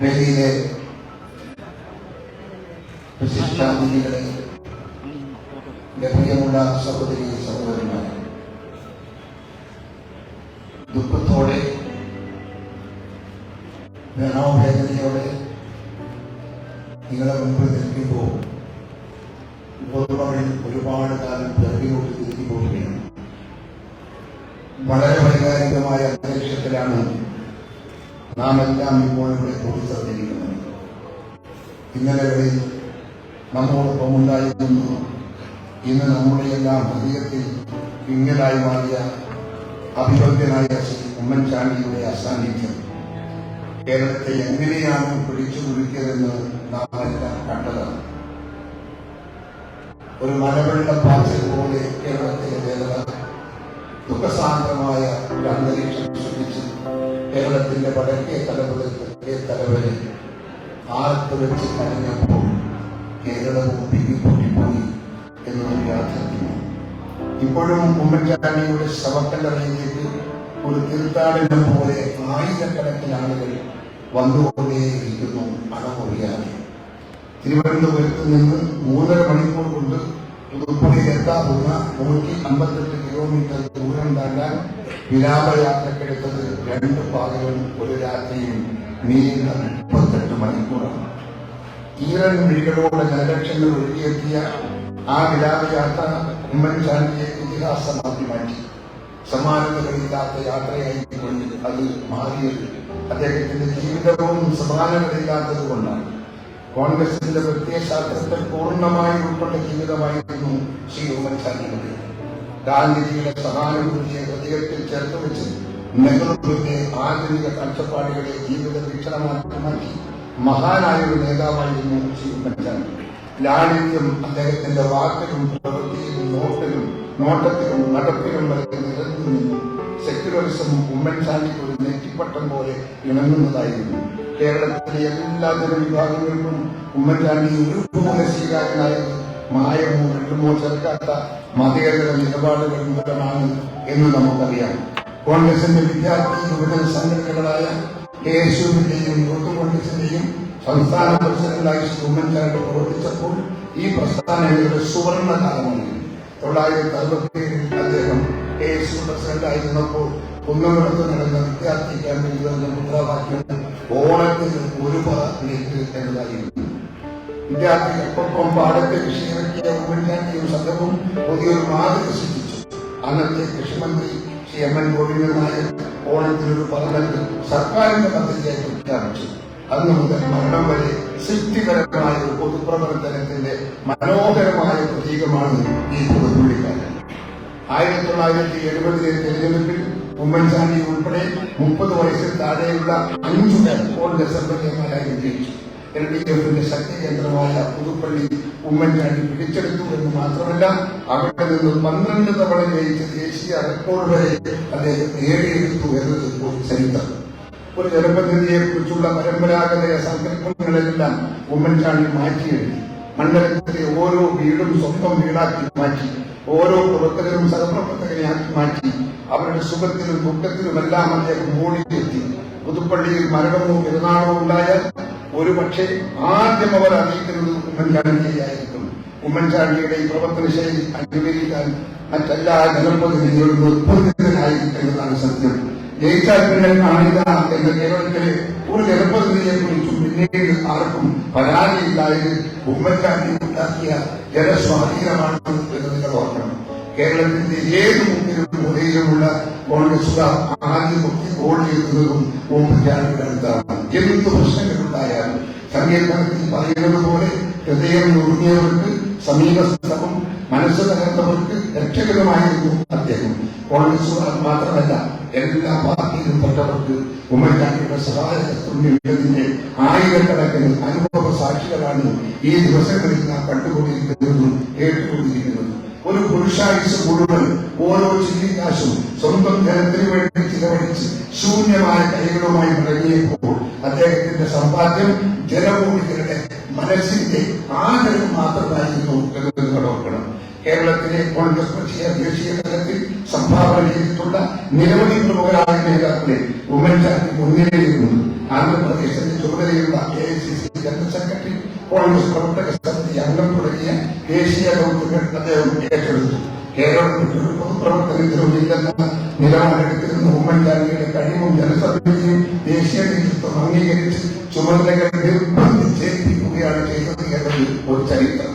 ഡൽഹിയിലെ വിശിഷ്ടാതിഥികളെ ലഭ്യമുള്ള സഹോദരി സഹോദരന്മാരെ ദുഃഖത്തോടെ മനോവേദനയോടെ നിങ്ങളെ മുമ്പിൽ നിൽക്കുമ്പോൾ ഓർമ്മകളിൽ ഒരുപാട് കാലം പിറകിലോട്ട് തിരിഞ്ഞു പോവുകയാണ് വളരെ വൈകാരികമായ അന്തരീക്ഷത്തിലാണ് നാം എല്ലാം ഇപ്പോൾ ഇവിടെ കൂടിച്ചേർന്നിരിക്കുന്നു ഇന്നലെ വരെ നമ്മോടൊപ്പം ഉണ്ടായിരുന്നു. ഇന്ന് നമ്മുടെ എല്ലാം ഹൃദയത്തിൽ ഇങ്ങനായി മാറിയ അഭിവന്ദ്യനായ ശ്രീ ഉമ്മൻചാണ്ടിയുടെ അസാന്നിധ്യം. കേരളത്തെ എങ്ങനെയാണ് പിടിച്ചു കുടിക്കിയതെന്ന് നാം എല്ലാം കണ്ടതാണ്. ഒരു മലവെള്ള പാച്ചൽ പോലെ കേരളത്തിലെ വേദന ദുഃഖസാന്ദ്രമായ ഒരു അന്തരീക്ഷം സൃഷ്ടിച്ച്. കേരളത്തിന്റെ വടക്കേ തലമുറയിൽ തലവരെ ആർത്ത് വെച്ച് കഴിഞ്ഞപ്പോൾ കേരളവും പിരിപൊട്ടിപ്പോയി എന്നൊരു യാഥാർത്ഥ്യമാണ്. ഇപ്പോഴും ഉമ്മൻചാണ്ടിയുടെ ശവക്കല്ലറയിലേക്ക് ഒരു തീർത്ഥാടനം പോലെ ആയിരക്കണക്കിന് ആളുകൾ വന്നുകൊണ്ടേയിരിക്കുന്നു അണമുറിയാതെ. തിരുവനന്തപുരത്ത് നിന്ന് മൂന്നര മണിക്കൂർ കൊണ്ട് പുതുപ്പള്ളി എത്താവുന്ന നൂറ്റി അമ്പത്തെട്ട് കിലോമീറ്റർ ദൂരം താണ്ടാൻ വിലാപയാത്രക്കെടുത്തത് രണ്ട് പാതകളും ഒരു രാത്രിയും നീണ്ട മുപ്പത്തെട്ട് മണിക്കൂറാണ്. ഈറൻ വിഴികളോടെ ജനലക്ഷങ്ങൾ ഒഴുകിയെത്തിയ ആ വിലാപയാത്ര ഉമ്മൻചാണ്ടിയെ ഇതിഹാസമാക്കി മാറ്റി സമാനതകളില്ലാത്ത യാത്രയായിക്കൊണ്ട് അത് മാറിയത് അദ്ദേഹത്തിന്റെ ജീവിതവും സമാനതകളില്ലാത്തത് കൊണ്ടാണ് കോൺഗ്രസിന്റെ പ്രത്യയശാസ്ത്രത്തിൽ പൂർണമായി ഉൾപ്പെട്ട ജീവിതമായിരുന്നു ശ്രീ ഉമ്മൻചാണ്ടിയുടെ ഗാന്ധിജിയുടെ സഹാനുഭൂതിയെ ഹൃദയത്തിൽ ചേർത്ത് വെച്ച് നെഹ്റുവിന്റെ ആധുനിക കാഴ്ചപ്പാടുകളെ ജീവിത വീക്ഷണമാക്കി മാറ്റി മഹാനായ ഒരു നേതാവായിരുന്നു ശ്രീ ഉമ്മൻചാണ്ടി ലാളിത്യം അദ്ദേഹത്തിന്റെ വാക്കിലും പ്രവൃത്തിയിലും നോട്ടിലും നോട്ടത്തിലും നടപ്പിലും വരെ നിരന്നു നിന്നു. സെക്യുലറിസം ഉമ്മൻചാണ്ടിക്ക് ഒരു നെറ്റിപ്പട്ടം പോലെ ഇണങ്ങുന്നതായിരുന്നു. കേരളത്തിലെ എല്ലാ ജനവിഭാഗങ്ങൾക്കും ഉമ്മൻചാണ്ടി ഒരുപോലെ സ്വീകാര്യനായത് മായമോ വെള്ളുമോ ചേർക്കാത്ത മതേതര നിലപാടുകൾ മൂലമാണ് എന്ന് നമുക്കറിയാം. കോൺഗ്രസിന്റെ വിദ്യാർത്ഥി യുവജന സംഘടനകളായ കെ എസ് യുവിന്റെയും യൂത്ത് കോൺഗ്രസിന്റെയും സംസ്ഥാന പ്രസിഡന്റായി ഉമ്മൻചാണ്ടി പ്രവർത്തിച്ചപ്പോൾ ഈ പ്രസ്ഥാനങ്ങളുടെ സുവർണ കാലമാണ്. തൊള്ളായിരത്തി അറുപത്തിയേഴിൽ അദ്ദേഹം കെ എസ് യു പ്രസിഡന്റായിരുന്നപ്പോൾ കുന്നമുളത്ത് നടന്ന വിദ്യാർത്ഥി ക്യാമ്പിൽ നടന്ന മുദ്രാവാക്യം ഓണത്തിന് ഒരു പാട്ട് എന്നതായിരുന്നു. വിദ്യാർത്ഥികൾക്കൊപ്പം പാടത്തെ കൃഷിയിറക്കിയ ഉമ്മൻചാണ്ടിയും സംഘവും പുതിയൊരു മാതൃക സൃഷ്ടിച്ചു. അന്നത്തെ കൃഷിമന്ത്രി എം എൻ ഗോവിന്ദനായ ഓണത്തിനൊരു പാർലമെന്റ് സർക്കാരിന്റെ പദ്ധതിയായി പ്രഖ്യാപിച്ചു. അന്ന് മുതൽ മരണം വരെ സൃഷ്ടിപരമായ ഒരു പൊതുപ്രവർത്തനത്തിന്റെ മനോഹരമായ പ്രതീകമാണ് ഈ പുതുപുള്ളിക്കാരൻ ആയിരത്തി തൊള്ളായിരത്തി എഴുപതിലെ തെരഞ്ഞെടുപ്പിൽ ഉമ്മൻചാണ്ടി ഉൾപ്പെടെ മുപ്പത് വയസ്സിൽ താഴെയുള്ള അഞ്ചു പേർ കോൺഗ്രസ് എംഎൽഎമാരായി വിജയിച്ചു. എൽ ഡി എഫിന്റെ ശക്തി കേന്ദ്രമായ പുതുപ്പള്ളി ഉമ്മൻചാണ്ടി പിടിച്ചെടുത്തു എന്ന് മാത്രമല്ല അവിടെ നിന്ന് പന്ത്രണ്ട് തവണ ജയിച്ച ദേശീയ റെക്കോർഡ് വരെ അദ്ദേഹം നേടിയെടുത്തു എന്നത് ഒരു ചരിത്രം. ഒരു ജനപ്രതിനിധിയെ കുറിച്ചുള്ള പരമ്പരാഗത സങ്കല്പങ്ങളെല്ലാം ഉമ്മൻചാണ്ടി മാറ്റിയെഴുതി മണ്ഡലത്തിലെ ഓരോ വീടും സ്വന്തം വീടാക്കി മാറ്റി ഓരോ പ്രവർത്തകരും സഹപ്രവർത്തകനെയാക്കി മാറ്റി അവരുടെ സുഖത്തിലും ദുഃഖത്തിലുമെല്ലാം അദ്ദേഹം ഓടിയെത്തി പുതുപ്പള്ളിയിൽ മരണമോ പെരുന്നാളോ ഉണ്ടായാൽ ഒരു പക്ഷേ ആദ്യം അവർ അറിയിക്കുന്നത് ഉമ്മൻചാണ്ടിയായിരിക്കും ഉമ്മൻചാണ്ടിയുടെ ഈ പ്രവർത്തന ശൈലി അനുകരിക്കാൻ മറ്റെല്ലാ ജനപ്രതിനിധികളും നിർബന്ധിതനായി എന്നതാണ് സത്യം. ജയിച്ചാൽ പിന്നെ കാണില്ല എന്ന കേരളത്തിലെ ഒരു ജനപ്രതിനിധിയെ കുറിച്ചും പിന്നീട് ആർക്കും പരാതിയില്ലായത് ഉമ്മൻചാണ്ടി ഉണ്ടാക്കിയ ജനസ്വാധീനമാണ് എന്ന് നിങ്ങൾ ഓർക്കണം. കേരളത്തിന്റെ ഏത് മുക്കിലും മൂലയിലുമുള്ള കോൺഗ്രസുകാർ ആദ്യം മുക്കി ഗോൾ ചെയ്യുന്നതും അടുത്താണ് എന്ത് പ്രശ്നങ്ങളുണ്ടായാലും സങ്കീർത്തനത്തിൽ പറയുന്നത് പോലെ ഹൃദയം നുറുങ്ങിയവർക്ക് സമീപസ്ഥവും മനസ്സ് തകർത്തവർക്ക് രക്ഷകരമായിരുന്നു അദ്ദേഹം. കോൺഗ്രസുകാർ മാത്രമല്ല എല്ലാ പാർട്ടിയിലും പെട്ടവർക്ക് ഉമ്മൻചാണ്ടിയുടെ സഹായത്തിന്റെ ആയിരക്കണക്കിന് അനുഭവ സാക്ഷികളാണ് ഈ ദിവസങ്ങളിൽ നാം കണ്ടുകൊണ്ടിരിക്കുന്നതും കേട്ടുകൊണ്ടിരിക്കുന്നതും. ഒരു പുരുഷായുസ് മുഴുവൻ ഓരോ ചില്ലിക്കാശും സ്വന്തം ജനത്തിന് വേണ്ടി ചിലവഴിച്ച് ശൂന്യമായ കൈകളുമായി മടങ്ങിയപ്പോൾ അദ്ദേഹത്തിന്റെ സമ്പാദ്യം ജനഭൂമികളുടെ മനസ്സിന്റെ ആഗ്രഹം മാത്രമായിരുന്നു ഓർക്കണം കേരളത്തിലെ കോൺഗ്രസ് പക്ഷീയ ദേശീയ തലത്തിൽ സംഭാവന ചെയ്തിട്ടുള്ള നിരവധി പ്രമുഖരായ നേതാക്കളെ ഉമ്മൻചാണ്ടി മുൻനിരയിലുണ്ട് ആന്ധ്രാപ്രദേശിന്റെ ചുമതലയുള്ള A I C C general secretary Congress പ്രവർത്തക അംഗം തുടങ്ങിയ ദേശീയ ദൗത്യങ്ങൾ അദ്ദേഹം ഏറ്റെടുത്തു. കേരളത്തിൽ ഒരു പൊതുപ്രവർത്തനത്തിലും ഇല്ലെന്ന നിലപാടെടുത്തിരുന്ന ഉമ്മൻചാണ്ടിയുടെ കഴിവും ജനസഭയും ദേശീയ നേതൃത്വം അംഗീകരിച്ച് ചുമതലകൾ നിർബന്ധിച്ചേൽപ്പിക്കുകയാണ് ചെയ്തത് എന്നത് ഒരു ചരിത്രം.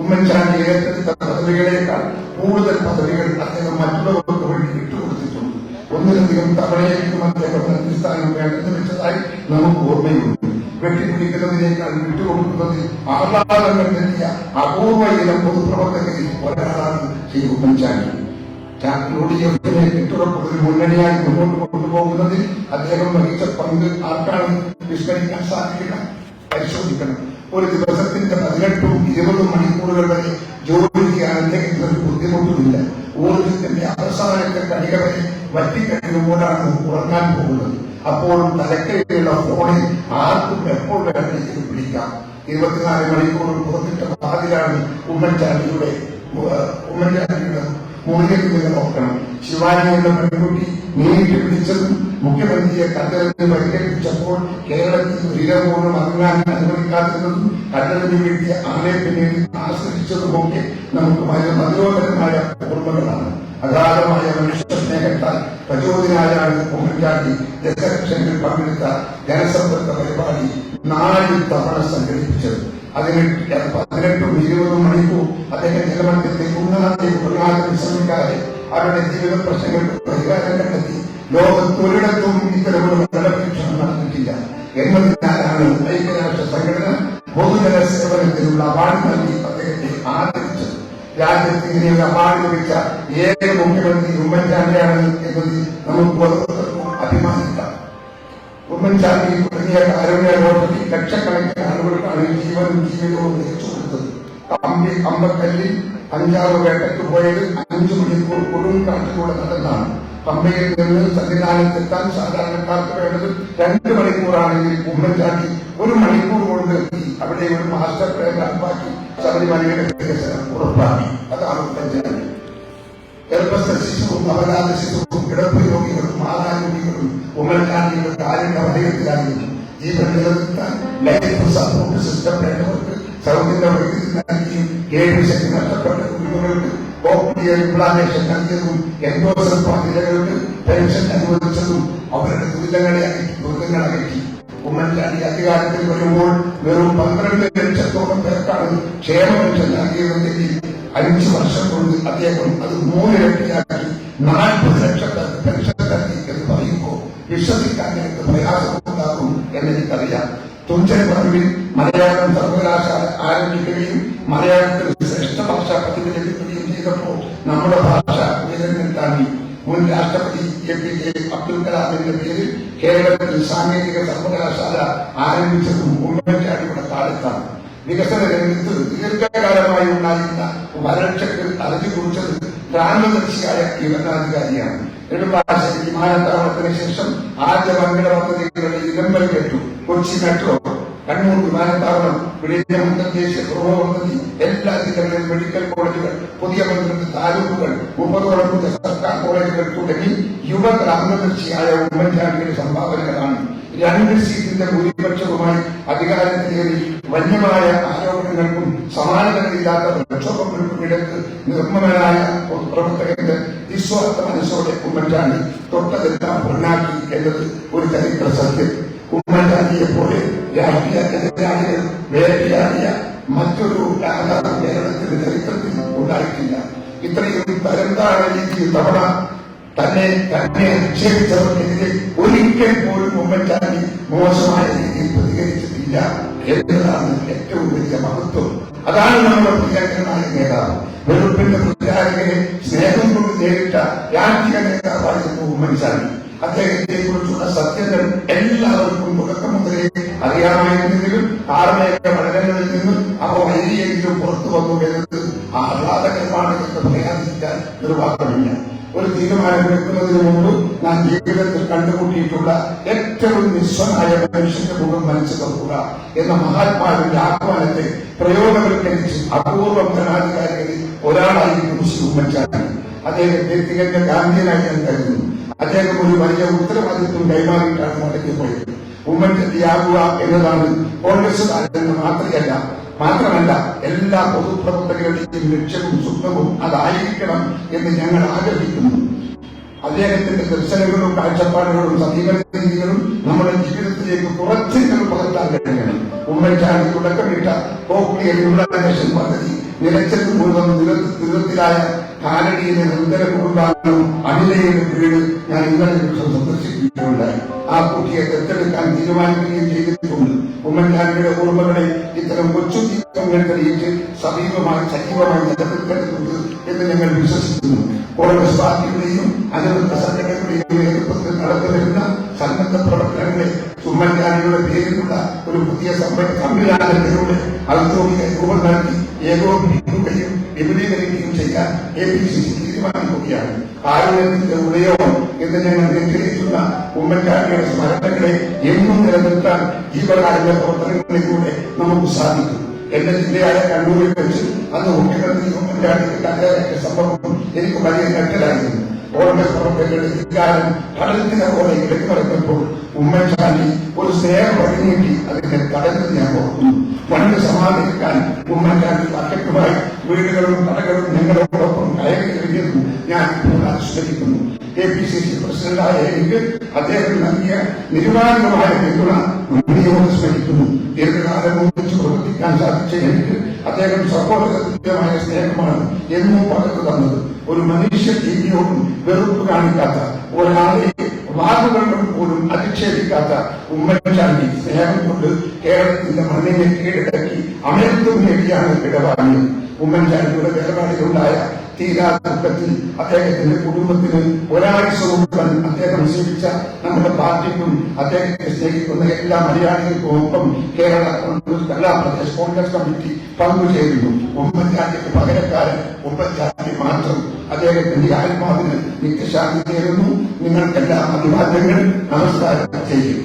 ഉമ്മൻചാണ്ടി ഏറ്റെടുത്ത പദവികളേക്കാൾ കൂടുതൽ പദവികൾ അദ്ദേഹം മറ്റുള്ളവർക്ക് വേണ്ടി വിട്ടുകൊടുത്തിട്ടുണ്ട് ഒന്നിലധികം തവണയേക്കും അദ്ദേഹം മന്ത്രിസ്ഥാനം വേണ്ടെന്ന് വെച്ചതായി നമുക്ക് ഓർമ്മയുണ്ട്. വെട്ടിപ്പിടിക്കുന്നതിനേക്കാൾ വിട്ടുകൊടുക്കുന്നതിൽ ആഹ്ലാദങ്ങൾ നൽകിയ അപൂർവ ഇനം പൊതുപ്രവർത്തകരിൽ ഒരാളാണ് ശ്രീ ഉമ്മൻചാണ്ടി. യു മുന്നണിയായി മുന്നോട്ട് കൊണ്ടുപോകുന്നതിൽ അദ്ദേഹം വഹിച്ച പങ്ക് ആർക്കാണ് വിസ്മരിക്കാൻ സാധിക്കുക? പരിശോധിക്കണം. ഒരു ദിവസത്തിന്റെ പതിനെട്ടും ഇരുപതും മണിക്കൂറുകൾ വരെ ജോലി ചെയ്യാൻ അദ്ദേഹത്തിന് ബുദ്ധിമുട്ടുമില്ല. ഊർജത്തിന്റെ അവസാനത്തെ കണിക വറ്റിക്കഴിയുമ്പോഴാണ് ഉറങ്ങാൻ പോകുന്നത്. അപ്പോഴും തലക്കൈയിലുള്ള ഫോണിൽ ആർക്കും എപ്പോൾ വേണമെങ്കിലും പിടിക്കാം. ഇരുപത്തിനാല് മണിക്കൂറും പുറത്തിട്ട വാതിലാണ് ഉമ്മൻചാണ്ടിയുടെ ഉമ്മൻചാണ്ടിയുടെ മൂല്യത്തിൽ നിന്ന് നോക്കണം. ശിവാജിയുടെ പെൺകുട്ടി നേരിട്ട് പിടിച്ചതും മുഖ്യമന്ത്രിയെ കണ്ടലിന് പരിഹരിച്ചപ്പോൾ കേരളത്തിൽ ദുരിതപൂർണം ഇറങ്ങാൻ അനുവദിക്കാത്തതും കണ്ടലിന് വേണ്ടി പിന്നീട് ആശ്രയിച്ചതുമൊക്കെ നമുക്ക് മനോഹരമായ ഓർമ്മകളാണ്. അഗാധമായ മനുഷ്യ സ്നേഹത്താൽ പ്രചോദനായാണ് ഉമ്മൻചാണ്ടി ദശലക്ഷങ്ങളിൽ പങ്കെടുത്ത ജനസമ്പർക്ക പരിപാടി നാല് തവണ സംഘടിപ്പിച്ചത്. അതിന് പതിനെട്ടും ഇരുപതും മണിക്കൂർ അദ്ദേഹം ജനമധ്യത്തെ ഉന്നതത്തെ ഉള്ളാതെ വിശ്രമിക്കാതെ അവരുടെ ജീവിത പ്രശ്നങ്ങൾക്ക് പരിഹാരം കണ്ടെത്തി ലോകത്തൊരിടത്തും ഇത്തരമൊരു ഫലപരീക്ഷണം നടന്നിട്ടില്ല. എന്നതിനാലാണ് ഐക്യരാഷ്ട്ര സംഘടന പൊതുജന സേവനത്തിനുള്ള അവാർഡ് രാജ്യത്ത് ഇങ്ങനെ ഒരു അവാർഡ് ലഭിച്ച ഏക മുഖ്യമന്ത്രി ഉമ്മൻചാണ്ടിയാണ് എന്നതിൽ നമുക്ക് അഭിമാനിക്കാം. ഉമ്മൻചാണ്ടി തുടങ്ങിയ കാരുണ്യ ലോട്ടറി ലക്ഷക്കണക്കിന് ആളുകൾക്കാണ് ജീവനും ജീവിതവും തിരിച്ചു കൊടുത്തത്. കമ്പി കമ്പക്കല്ലിൽ അഞ്ചാറ് വേട്ടയ്ക്ക് പോയത് അഞ്ചു മണിക്കൂർ കൊടുങ്കാട്ടിലൂടെ നടന്നാണ്. പമ്പയിൽ നിന്ന് സന്നിധാനത്തെത്താൻ സാധാരണക്കാർക്ക് വേണ്ടത് രണ്ട് മണിക്കൂറാണെങ്കിൽ ഉമ്മൻചാണ്ടി ഒരു മണിക്കൂർ കൊണ്ട് എത്തി അവിടെ ഒരു മാസ്റ്റർ പ്ലാൻ നടപ്പാക്കി ശബരിമലയുടെ വികസനം ഉറപ്പാക്കി. അതാണ് ഉമ്മൻചാണ്ടി. ഗർഭസ്ഥ ശിശുവും നവജാത ശിശുവും കിടപ്പ് രോഗികളും മാതാരോഗികളും ഉമ്മൻചാണ്ടിയുടെ കാലിന്റെ വലയത്തിലായിരുന്നു ജീവൻ നിലനിർത്താൻ ലൈഫ് സപ്പോർട്ട് സിസ്റ്റം വേണ്ടവർക്ക് സൗജന്യ വൈദ്യുതി നൽകിയും ഏഴ് ശക്തി നഷ്ടപ്പെട്ട കുടുംബങ്ങൾക്ക് കോക്ലിയർ ഇംപ്ലാന്റേഷൻ നൽകിയതും എൻഡോസൽഫാൻ നിലകൾക്ക് പെൻഷൻ അനുവദിച്ചതും അവരുടെ ദുരിതങ്ങളെ ദുരിതങ്ങൾ അകറ്റി ഉമ്മൻചാണ്ടി അധികാരത്തിൽ വരുമ്പോൾ വെറും പന്ത്രണ്ട് ലക്ഷത്തോളം പേർക്കാണ് ക്ഷേമ പെൻഷൻ നൽകിയതെങ്കിൽ അഞ്ച് വർഷം കൊണ്ട് അദ്ദേഹം അത് മൂന്നിരട്ടിയാക്കി നാൽപ്പത് ലക്ഷത്തേക്ക് പെൻഷൻ നൽകി എന്ന് പറയുമ്പോൾ വിശ്വസിക്കാൻ എനിക്ക് പ്രയാസമുണ്ടാകും എന്നെനിക്കറിയാം തുഞ്ചൻ പറമ്പിൽ മലയാളം സർവകലാശാല ആരംഭിക്കുകയും മലയാളത്തിൽ ശ്രേഷ്ഠ ഭാഷാ ചെയ്തപ്പോൾ നമ്മുടെ ഭാഷ ഉയരങ്ങൾ താങ്ങി മുൻ രാഷ്ട്രപതി എ പി ജെ അബ്ദുൽ കലാമിന്റെ പേരിൽ കേരളത്തിൽ സാങ്കേതിക സർവകലാശാല ആരംഭിച്ചതും ഉമ്മൻചാണ്ടിയുടെ കാലത്താണ്. വികസന രംഗത്ത് ദീർഘകാലമായി ഉണ്ടായിരുന്ന വരൾച്ചയ്ക്ക് അറുതി കുറിച്ചത് ഗ്രാമദർശിയായ ഭരണാധികാരിയാണ് നെടുമ്പാശ്ശേരി വിമാനത്താവളത്തിന് ശേഷം ആദ്യ വൻകിട പദ്ധതികളുടെ ഇരമ്പൽ കേട്ടു കൊച്ചി മെട്രോ കണ്ണൂർ വിമാനത്താവളം വിഴിഞ്ഞം അന്തർദേശീയ ഗൃഹോന്നതി എല്ലാ ജില്ലകളിലും മെഡിക്കൽ കോളേജുകൾ പുതിയ പന്ത്രണ്ട് താലൂക്കുകൾ മുപ്പതോളം സർക്കാർ കോളേജുകൾ തുടങ്ങി യുവ ഗ്രാമദർശിയായ ഉമ്മൻചാണ്ടിയുടെ സംഭാവനകളാണ്. രണ്ട് സീറ്റിന്റെ ഭൂരിപക്ഷവുമായി അധികാരത്തിലേറി വന്യമായ ആരോപണങ്ങൾക്കും സമാനതകളില്ലാത്ത പ്രക്ഷോഭങ്ങൾക്കും ഇടയ്ക്ക് നിർമ്മലനായ പ്രവർത്തകന്റെ നിസ്വാർത്ഥ മനസ്സോടെ ഉമ്മൻചാണ്ടി തൊട്ടതെല്ലാം പൊന്നാക്കി എന്നത് തവണ തന്നെ തന്നെ നിക്ഷേപിച്ചവർക്കെതിരെ ഒരിക്കൽ പോലും ഉമ്മൻചാണ്ടി മോശമായ രീതിയിൽ പ്രതികരിച്ചിട്ടില്ല എന്നതാണ് ഏറ്റവും വലിയ മഹത്വം. അതാണ് നമ്മുടെ പ്രിയങ്കരനായ നേതാവ്. വെറുപ്പിന്റെ പ്രചാരകരെ സ്നേഹം കൊണ്ട് നേരിട്ട രാഷ്ട്രീയ നേതാവായിരുന്നു ഉമ്മൻചാണ്ടി. അദ്ദേഹത്തെ കുറിച്ചുള്ള സത്യങ്ങൾ എല്ലാവർക്കും തുടക്കം മുതലേ അറിയാമായിരുന്നെങ്കിലും ആർമയൊക്കെ പഠനങ്ങളിൽ നിന്നും അവ വൈകിയെങ്കിലും പുറത്തു വന്നു എന്നത് ആഹ്ലാദകരമാണ് എന്ന് പറയാതിരിക്കാൻ നിർവാഹമില്ല ഒരു തീരുമാനമെടുക്കുന്നതിന് മുമ്പ് നാം ജീവിതത്തിൽ കണ്ടുമുട്ടിയിട്ടുള്ള ഏറ്റവും നിസ്വനായ മനുഷ്യന്റെ മുഖം മനസ്സ് നോക്കുക എന്ന മഹാത്മാവിന്റെ ആഹ്വാനത്തെ പ്രയോഗവൽക്കരിച്ച് അപൂർവം ഭരണാധികാരികളിൽ ഒരാളായിരുന്നു ശ്രീ ഉമ്മൻചാണ്ടി. അദ്ദേഹത്തെ തികഞ്ഞ ഗാന്ധിയനായി ഞാൻ കരുതുന്നു. അദ്ദേഹം ഒരു വലിയ ഉത്തരവാദിത്വം കൈമാറിയിട്ടാണ് മടങ്ങിപ്പോയത് ഉമ്മൻചാണ്ടിയാകുക എന്നതാണ് കോൺഗ്രസ് മാത്രമല്ല മാത്രമല്ല എല്ലാ പൊതുപ്രവർത്തകരുടെയും ലക്ഷ്യവും സ്വപ്നവും അതായിരിക്കണം എന്ന് ഞങ്ങൾ ആഗ്രഹിക്കുന്നു. അദ്ദേഹത്തിന്റെ ദർശനങ്ങളും കാഴ്ചപ്പാടുകളും സമീപനങ്ങളും നമ്മുടെ ജീവിതത്തിലേക്ക് കുറച്ചെങ്കിലും പകർത്താൻ കഴിയണം. ഉമ്മൻചാണ്ടി തുടക്കമിട്ട ഇംപ്ലാന്റേഷൻ പദ്ധതി നിലച്ചത് മുഴുവൻ ദുരിതത്തിലായ കാലടിയിലെ നിരന്തര കുടുംബാംഗം അനിലയുടെ വീട് ഞാൻ ഇന്നലെ ദിവസം സന്ദർശിക്കുകയുണ്ടായി ആ കുട്ടിയെ ദത്തെടുക്കാൻ തീരുമാനിക്കുകയും സജീവമായി നിലനിൽക്കേണ്ടതുണ്ട് എന്ന് ഞങ്ങൾ വിശ്വസിക്കുന്നു. കോൺഗ്രസ് പാർട്ടിയുടെയും അനുബന്ധ സംഘടനകളുടെയും നേതൃത്വത്തിൽ നടത്തിവരുന്ന സന്നദ്ധ പ്രവർത്തനങ്ങളെ ഉമ്മൻചാണ്ടിയുടെ പേരിലുള്ള ഒരു പുതിയ സംവിധാനത്തിലൂടെ ഔദ്യോഗിക രൂപം നൽകി ഏകോപിപ്പിക്കുകയും വിപുലീകരിക്കുകയും ചെയ്യാൻ എ പി സി സി തീരുമാനിക്കുകയാണ്. കാരുണ്യത്തിന്റെ ഉദയവും എന്ന് ഞങ്ങൾ നിഗ്രഹിക്കുന്ന ഉമ്മൻചാണ്ടിയുടെ സ്മരണകളെ എന്നും നിലനിർത്താൻ ജീവകാരുണ്യ പ്രവർത്തനങ്ങളിലൂടെ നമുക്ക് സാധിക്കും. എന്റെ ജില്ലയായ കണ്ണൂരിൽ വെച്ച് അന്ന് ഉമ്മൻചാണ്ടിക്ക് കല്യാണ സംഭവം എനിക്ക് വലിയ ഞെട്ടലായിരുന്നു കോൺഗ്രസ് പ്രവർത്തകരുടെ വികാരം കടലിന പോലെ ഇടയ്ക്ക് നടന്നപ്പോൾ ഉമ്മൻചാണ്ടി ഒരു സ്നേഹം വഴിനീട്ടി അതിന്റെ തടഞ്ഞത് ഞാൻ ഓർക്കുന്നു പണ്ട് സമാധാനിക്കാൻ ഉമ്മൻചാണ്ടി പക്കറ്റുമായി വീടുകളും കടകളും ഞങ്ങളോടൊപ്പം കയറി കഴിഞ്ഞതും ഞാൻ ഇപ്പോൾ അനുസ്മരിക്കുന്നു കെ പി സി സി പ്രസിഡന്റായ എനിക്ക് അദ്ദേഹം നൽകിയ നിരുപാധികമായ പിന്തുണ എനിക്ക് അദ്ദേഹം സഹോദരമായ സ്നേഹമാണ് എന്നും പകർന്നു തന്നത്. ഒരു മനുഷ്യ ജീവിയോടും വെറുപ്പ് കാണിക്കാത്ത ഒരാളെ വാക്കുകളും പോലും അധിക്ഷേപിക്കാത്ത ഉമ്മൻചാണ്ടി സ്നേഹം കൊണ്ട് കേരളത്തിന്റെ മണ്ണിനെ കീഴടക്കി അമരത്വം നേടിയാണ് ഇടപാടിയത് ഉമ്മൻചാണ്ടിയുടെ വേർപാടിലുണ്ടായ തീരാ ദുഃഖത്തിൽ അദ്ദേഹത്തിന്റെ കുടുംബത്തിന് ഒരാഴ്ച കൊടുക്കാൻ അദ്ദേഹം സ്വീകരിച്ച നമ്മുടെ പാർട്ടിക്കും അദ്ദേഹത്തെ സ്നേഹിക്കുന്ന എല്ലാ മലയാളികൾക്കും ഒപ്പം കേരള കോൺഗ്രസ് കലാ പ്രദേശ് കോൺഗ്രസ് കമ്മിറ്റി പങ്കുചേരുന്നു. ഉമ്മൻചാണ്ടിക്ക് പകരക്കാരൻ ഉമ്മൻചാണ്ടി മാത്രം അദ്ദേഹത്തിന്റെ ആത്മാവിന് നിത്യശാന്തി ചേരുന്നു. നിങ്ങൾക്കെല്ലാം അഭിവാദ്യങ്ങൾ നമസ്കാരം ചെയ്യും